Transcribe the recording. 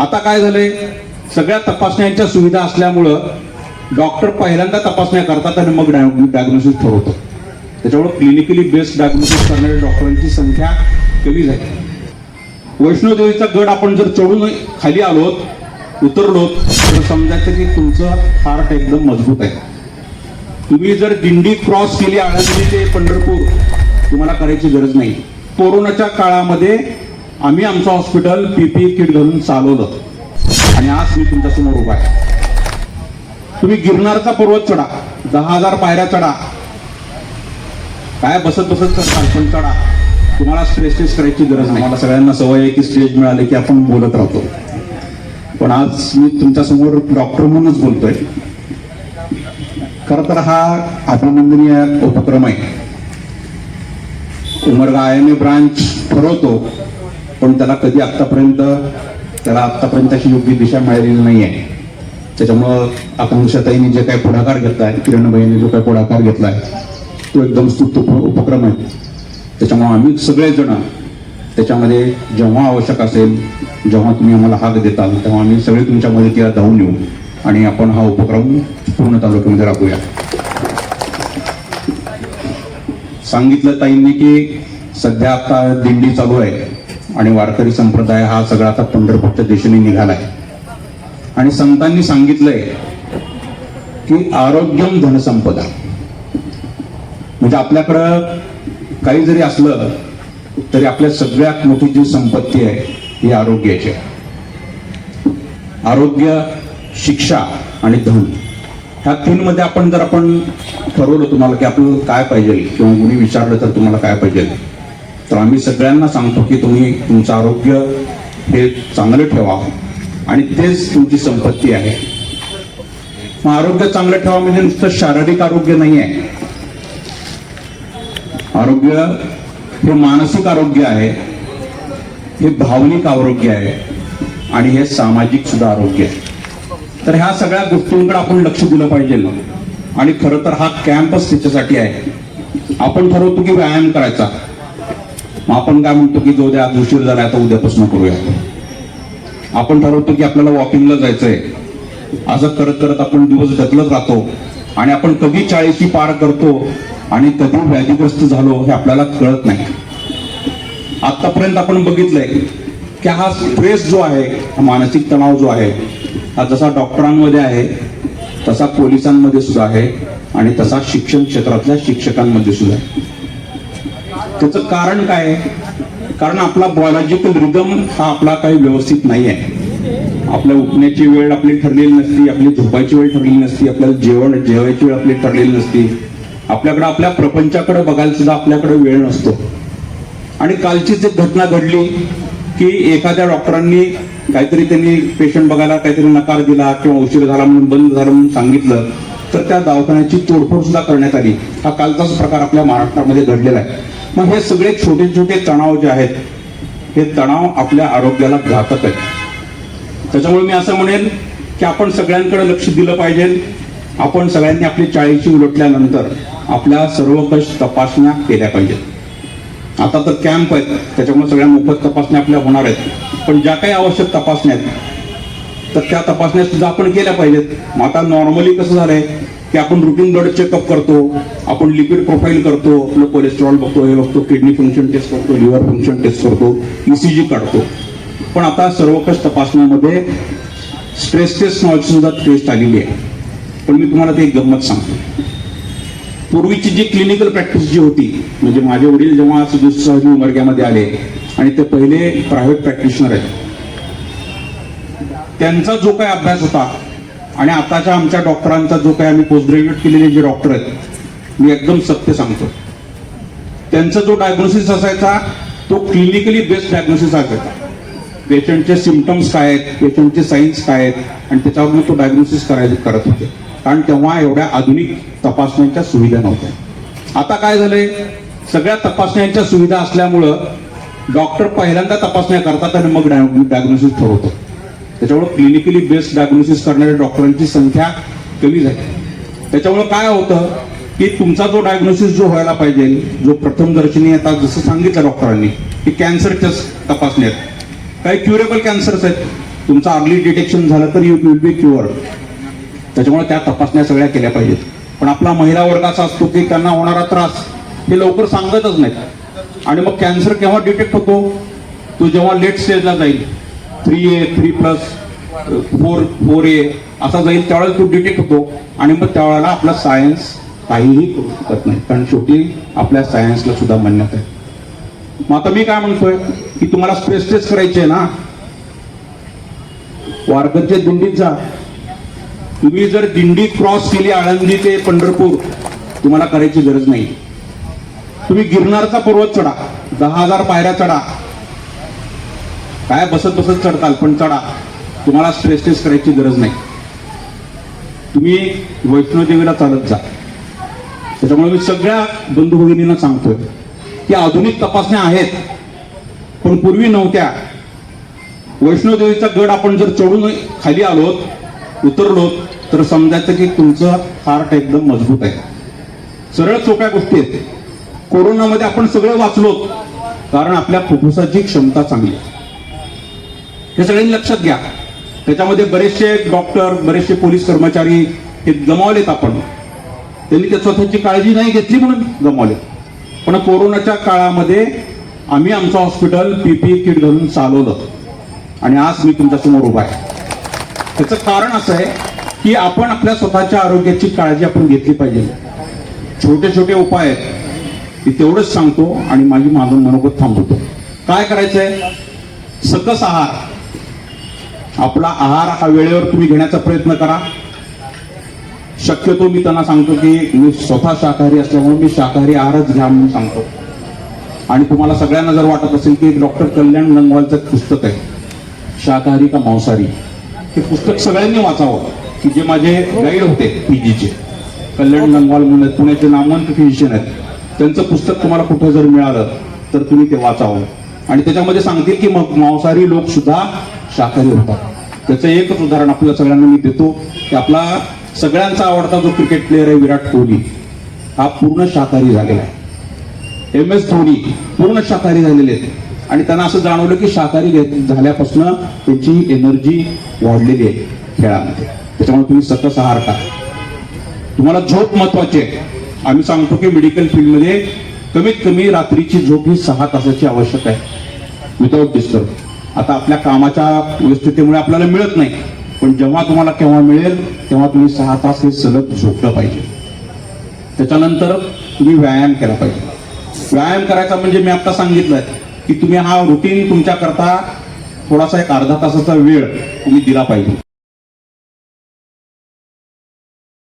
आता काय झालंय? सगळ्या तपासण्यांच्या सुविधा असल्यामुळं डॉक्टर पहिल्यांदा तपासण्या करतात आणि मग डायग्नोसिस ठरवतो त्याच्यामुळे क्लिनिकली बेस्ड डायग्नोसिस करणाऱ्या डॉक्टरांची संख्या कमी झाली. वैष्णोदेवीचा गड आपण जर चढून खाली आलोत उतरलोत तर समजायचं की तुमचं हार्ट एकदम मजबूत आहे. तुम्ही जर दिंडी क्रॉस केली आळंदी ते पंढरपूर तुम्हाला करायची गरज नाही. कोरोनाच्या काळामध्ये आम्ही आमचं हॉस्पिटल पीपी किट घालून चालवलं. आणि आज मी तुमच्यासमोर उभा आहे. तुम्ही गिरनारचा पर्वत चढा. दहा हजार पायऱ्या चढा. काय बसत बसत करता पण चढा. तुम्हाला स्ट्रेस टेस्ट करायची गरज नाही. मला सगळ्यांना सवय आहे की स्टेज मिळाले की आपण बोलत राहतो. पण आज मी तुमच्यासमोर डॉक्टर म्हणूनच बोलतोय. खर तर हा अभिनंदनीय उपक्रम आहे. Umarga I M A branch ठरवतो. पण त्याला कधी आत्तापर्यंत त्याला आत्तापर्यंत अशी योग्य दिशा मिळालेली नाही आहे त्याच्यामुळं आकांक्षाताईंनी जे काही पुढाकार घेतला आहे किरणबाईने जो काही पुढाकार घेतला आहे तो एकदम स्तुत उपक्रम आहे. त्याच्यामुळे आम्ही सगळेजण त्याच्यामध्ये जेव्हा आवश्यक असेल जेव्हा तुम्ही आम्हाला हाक देताल तेव्हा आम्ही सगळे तुमच्या मदतीला धावून येऊ आणि आपण हा उपक्रम पूर्ण तालुक्यामध्ये राखूया सांगितलं ताईंनी की सध्या आता दिंडी चालू आहे. आणि वारकरी संप्रदाय हा सगळा आता पंढरपूरच्या दिशेने आहे आणि संतांनी सांगितलंय की आरोग्यम धनसंपदा. म्हणजे आपल्याकडं काही जरी असलं तरी आपल्या सगळ्यात मोठी जी संपत्ती आहे ही आरोग्याची आहे. आरोग्य शिक्षा आणि धन. ह्या तीनमध्ये आपण जर आपण ठरवलं तुम्हाला की आपल्याला काय पाहिजे किंवा कोणी विचारलं तर तुम्हाला काय पाहिजे तर आम्ही सगळ्यांना सांगतो की तुम्ही तुमचं आरोग्य हे चांगलं ठेवा. आणि तेच तुमची संपत्ती आहे. मग आरोग्य चांगलं ठेवा म्हणजे नुसतं शारीरिक आरोग्य नाही आहे आरोग्य हे मानसिक आरोग्य आहे. हे भावनिक आरोग्य आहे. आणि हे सामाजिक सुद्धा आरोग्य आहे. तर ह्या सगळ्या गोष्टींकडे आपण लक्ष दिलं पाहिजे ना. आणि खरं तर हा कॅम्पच त्याच्यासाठी आहे. आपण ठरवतो की व्यायाम करायचा. मग आपण काय म्हणतो की जो द्या आज उशीर झाला आता उद्यापासून करूया. आपण ठरवतो की आपल्याला वॉकिंगला जायचंय. असं करत करत आपण दिवस ढकलत राहतो. आणि आपण कधी चाळीशी पार करतो आणि कधी व्याधीग्रस्त झालो हे आपल्याला कळत नाही. आतापर्यंत आपण बघितलंय की हा स्ट्रेस जो आहे हा मानसिक तणाव जो आहे हा जसा डॉक्टरांमध्ये आहे तसा पोलिसांमध्ये सुद्धा आहे आणि तसा शिक्षण क्षेत्रातल्या शिक्षकांमध्ये सुद्धा आहे. त्याचं कारण काय कारण आपला बायोलॉजिकल रिदम हा आपला काही व्यवस्थित नाही आहे. आपल्या उठण्याची वेळ आपली ठरलेली नसती आपली झोपायची वेळ ठरलेली नसती आपल्याला जेवण जेवायची वेळ आपली ठरलेली नसती. आपल्याकडे आपल्या प्रपंचाकडे बघायला सुद्धा आपल्याकडे वेळ नसतो. आणि कालची जी घटना घडली की एखाद्या डॉक्टरांनी काहीतरी त्यांनी पेशंट बघायला काहीतरी नकार दिला किंवा उशीर झाला म्हणून बंद झाला म्हणून सांगितलं तर त्या दवाखान्याची तोडफोड सुद्धा करण्यात आली. हा कालचाच प्रकार आपल्या महाराष्ट्रामध्ये घडलेला आहे. मग हे सगळे छोटे छोटे तणाव जे आहेत हे तणाव आपल्या आरोग्याला घातक आहेत. त्याच्यामुळे मी असं म्हणेन की आपण सगळ्यांकडे लक्ष दिलं पाहिजे. आपण सगळ्यांनी आपली चाळीशी उलटल्यानंतर आपल्या सर्व कश तपासण्या केल्या पाहिजेत. आता तर कॅम्प आहेत त्याच्यामुळे सगळ्या मोफत तपासण्या आपल्या होणार आहेत. पण ज्या काही आवश्यक तपासण्या आहेत तर त्या तपासण्या सुद्धा आपण केल्या पाहिजेत. मग आता नॉर्मली कसं झालंय? की आपण रुटीन ब्लड चेकअप करतो आपण लिपिड प्रोफाईल करतो आपलं कोलेस्ट्रॉल बघतो हे बघतो किडनी फंक्शन टेस्ट करतो लिव्हर फंक्शन टेस्ट करतो ईसीजी काढतो. पण आता सर्वकष तपासण्यामध्ये स्ट्रेस टेस्ट नावाची सुद्धा टेस्ट आलेली आहे. पण मी तुम्हाला ते एक गंमत सांगतो. पूर्वीची जी क्लिनिकल प्रॅक्टिस जी होती म्हणजे माझे वडील जेव्हा सहजी उमरग्यामध्ये आले आणि ते पहिले प्रायव्हेट प्रॅक्टिशनर आहेत त्यांचा जो काय अभ्यास होता आणि आताच्या आमच्या डॉक्टरांचा जो काही आम्ही पोस्ट ग्रॅज्युएट केलेले जे डॉक्टर आहेत मी एकदम सत्य सांगतो. त्यांचा जो डायग्नोसिस असायचा तो क्लिनिकली बेस्ड डायग्नोसिस असायचा पेशंटचे सिमटम्स काय आहेत पेशंटचे साईन्स काय आहेत आणि त्याच्यावरून तो डायग्नोसिस करायचे करत होते. कारण तेव्हा एवढ्या आधुनिक तपासण्यांच्या सुविधा नव्हत्या. आता काय झालंय सगळ्या तपासण्यांच्या सुविधा असल्यामुळं डॉक्टर पहिल्यांदा तपासण्या करतात आणि मग डायग्नोसिस ठरवतो. त्याच्यामुळे क्लिनिकली बेस्ड डायग्नोसिस करणाऱ्या डॉक्टरांची संख्या कमी झाली. त्याच्यामुळं काय होतं की तुमचा जो डायग्नोसिस जो व्हायला पाहिजे जो प्रथम दर्शनी आता जसं सांगितलं डॉक्टरांनी की कॅन्सरच्या तपासण्यात काही क्युरेबल कॅन्सर्स आहेत. तुमचं अर्ली डिटेक्शन झालं तर यू विल बी क्युअर त्याच्यामुळे त्या तपासण्या सगळ्या केल्या पाहिजेत. पण आपला महिला वर्ग असा असतो की त्यांना होणारा त्रास हे लवकर सांगतच नाहीत. आणि मग कॅन्सर केव्हा डिटेक्ट होतो? तो जेव्हा लेट स्टेजला जाईल. Three A three plus four four A असा जाईल त्यावेळेला तो डिटेक्ट होतो. आणि मग त्यावेळेला आपला सायन्स काहीही करू शकत नाही. कारण शेवटी आपल्या सायन्सला सुद्धा मान्यता आहे. मग आता मी काय म्हणतोय? की तुम्हाला स्ट्रेस टेस्ट करायची आहे ना? वारकरच्या दिंडीत जा. तुम्ही जर दिंडी क्रॉस केली आळंदी ते पंढरपूर तुम्हाला करायची गरज नाही. तुम्ही गिरनारचा पर्वत चढा. दहा हजार पायऱ्या चढा. काय बसत बसत चढताल पण चढा. तुम्हाला स्ट्रेस टेस्ट करायची गरज नाही. तुम्ही वैष्णोदेवीला चालत जा. त्याच्यामुळे मी सगळ्या बंधू भगिनींना सांगतोय की आधुनिक तपासण्या आहेत पण पूर्वी नव्हत्या. वैष्णोदेवीचा गड आपण जर चढून खाली आलोत उतरलो तर समजायचं की तुमचं हार्ट एकदम मजबूत आहे. सरळ सोप्या गोष्टी आहेत. कोरोनामध्ये आपण सगळे वाचलोत कारण आपल्या फुफ्फुसाची क्षमता चांगली आहे. हे सगळ्यांनी लक्षात घ्या. त्याच्यामध्ये बरेचसे डॉक्टर बरेचसे पोलीस कर्मचारी हे गमावलेत आपण. त्यांनी त्या स्वतःची काळजी नाही घेतली म्हणून गमावले पण कोरोनाच्या काळामध्ये आम्ही आमचं हॉस्पिटल पीपी किट घालून चालवलं. आणि आज मी तुमच्यासमोर उभा आहे. त्याचं कारण असं आहे की आपण आपल्या स्वतःच्या आरोग्याची काळजी आपण घेतली पाहिजे. छोटे छोटे उपाय आहेत. मी तेवढंच सांगतो आणि माझी मागून मनोगत थांबवतो. काय करायचंय? सकस आहार. आपला आहार हा वेळेवर तुम्ही घेण्याचा प्रयत्न करा. शक्यतो मी त्यांना सांगतो की मी स्वतः शाकाहारी असल्यामुळे मी शाकाहारी आहारच घ्या म्हणून सांगतो. आणि तुम्हाला सगळ्यांना जर वाटत असेल की डॉक्टर कल्याण नंगवालचं पुस्तक आहे शाकाहारी का मांसाहारी? हे पुस्तक सगळ्यांनी वाचावं की जे माझे गाईड होते पीजीचे. कल्याण नंगवाल म्हणून पुण्याचे नामवंत फिजिशियन आहेत. त्यांचं पुस्तक तुम्हाला कुठे जर मिळालं तर तुम्ही ते वाचावं. आणि त्याच्यामध्ये सांगतील की मग मांसाहारी लोक सुद्धा शाकाहारी होतात त्याचं एकच उदाहरण आपल्या सगळ्यांना मी देतो की आपला सगळ्यांचा आवडता जो क्रिकेट प्लेअर आहे विराट कोहली हा पूर्ण शाकाहारी झालेला आहे. एम एस धोनी पूर्ण शाकाहारी झालेले आहेत. आणि त्यांना असं जाणवलं की शाकाहारी झाल्यापासून त्यांची एनर्जी वाढलेली आहे खेळामध्ये. त्याच्यामुळे तुम्ही सकस आहार का तुम्हाला झोप महत्वाची आहे. आम्ही सांगतो की मेडिकल फील्डमध्ये कमीत कमी रात्रीची झोप ही सहा तासाची आवश्यक आहे विदाऊट डिस्टर्ब आता आपल्या कामाच्या व्यस्ततेमुळे आपल्याला मिळत नाही. पण जेव्हा तुम्हाला केव्हा मिळेल तेव्हा तुम्ही सहा तास हे सलग झोपलं पाहिजे. त्याच्यानंतर तुम्ही व्यायाम केला पाहिजे. व्यायाम करायचा म्हणजे मी आता सांगितलं की तुम्ही हा रुटीन तुमच्याकरता थोडासा एक अर्धा तासाचा वेळ तुम्ही दिला पाहिजे.